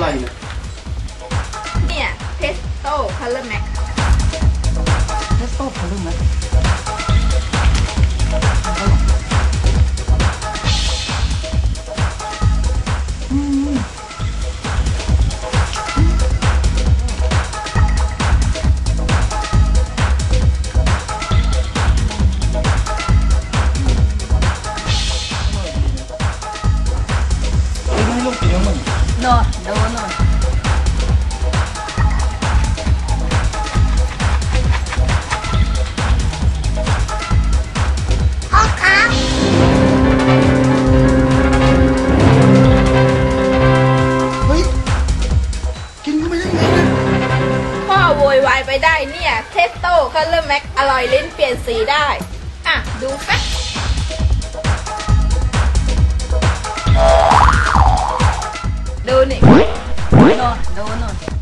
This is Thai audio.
ไรเนี่ยเนี่ยเพสโต้คัลเลอร์แม็กเพสโต้คัลเลอร์แม็กเม่รู้กี่เยอะมึง โดนโดนอเฮ้ย กินเข้าไปได้ไงเนี่ยพ่อโวยวายไปได้เนี่ย เทสโต้คัลเลอร์แม็กอร่อยลิ้นเปลี่ยนสีได้ อะ ดูแป๊ No, no, no.